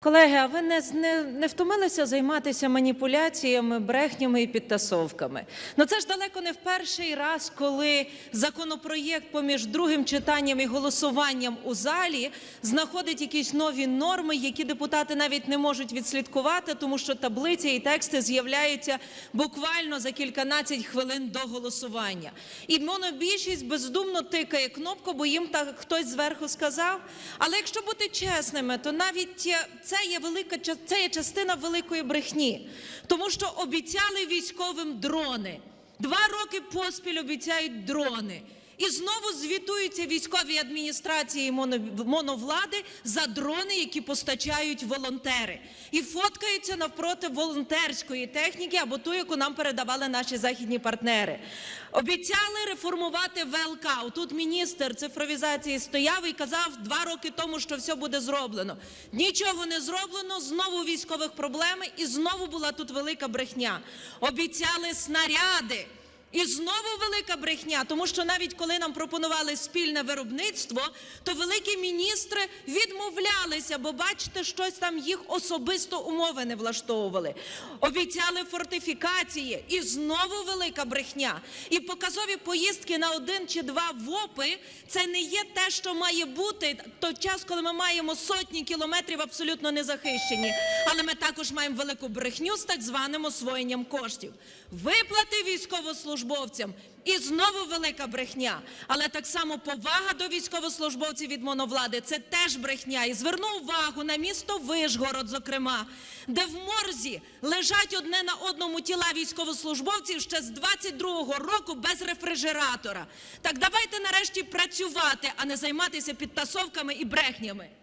Колеги, а ви не, не, не втомилися займатися маніпуляціями, брехнями і підтасовками? Ну це ж далеко не в перший раз, коли законопроєкт поміж другим читанням і голосуванням у залі знаходить якісь нові норми, які депутати навіть не можуть відслідкувати, тому що таблиці і тексти з'являються буквально за кільканадцять хвилин до голосування. І монобільшість бездумно тикає кнопку, бо їм так хтось зверху сказав. Але якщо бути чесними, то навіть це є велика це є частина великої брехні, тому що обіцяли військовим дрони. Два роки поспіль обіцяють дрони. І знову звітуються військові адміністрації моно- моновлади за дрони, які постачають волонтери, і фоткаються навпроти волонтерської техніки або ту, яку нам передавали наші західні партнери. Обіцяли реформувати ВЛК. Тут міністр цифровізації стояв і казав два роки тому, що все буде зроблено. Нічого не зроблено. Знову військових проблеми, і знову була тут велика брехня. Обіцяли снаряди. І знову велика брехня, тому що навіть коли нам пропонували спільне виробництво, то великі міністри відмовлялися, бо бачите, щось там їх особисто умови не влаштовували. Обіцяли фортифікації, і знову велика брехня. І показові поїздки на один чи два ВОПи – це не є те, що має бути той час, коли ми маємо сотні кілометрів абсолютно незахищені. Але ми також маємо велику брехню з так званим освоєнням коштів. Виплати військовослужбовцям і знову велика брехня. Але так само повага до військовослужбовців від моновлади це теж брехня. І зверну увагу на місто Вишгород, зокрема, де в морзі лежать одне на одному тіла військовослужбовців ще з 22-го року без рефрижератора. Так давайте нарешті працювати, а не займатися підтасовками і брехнями.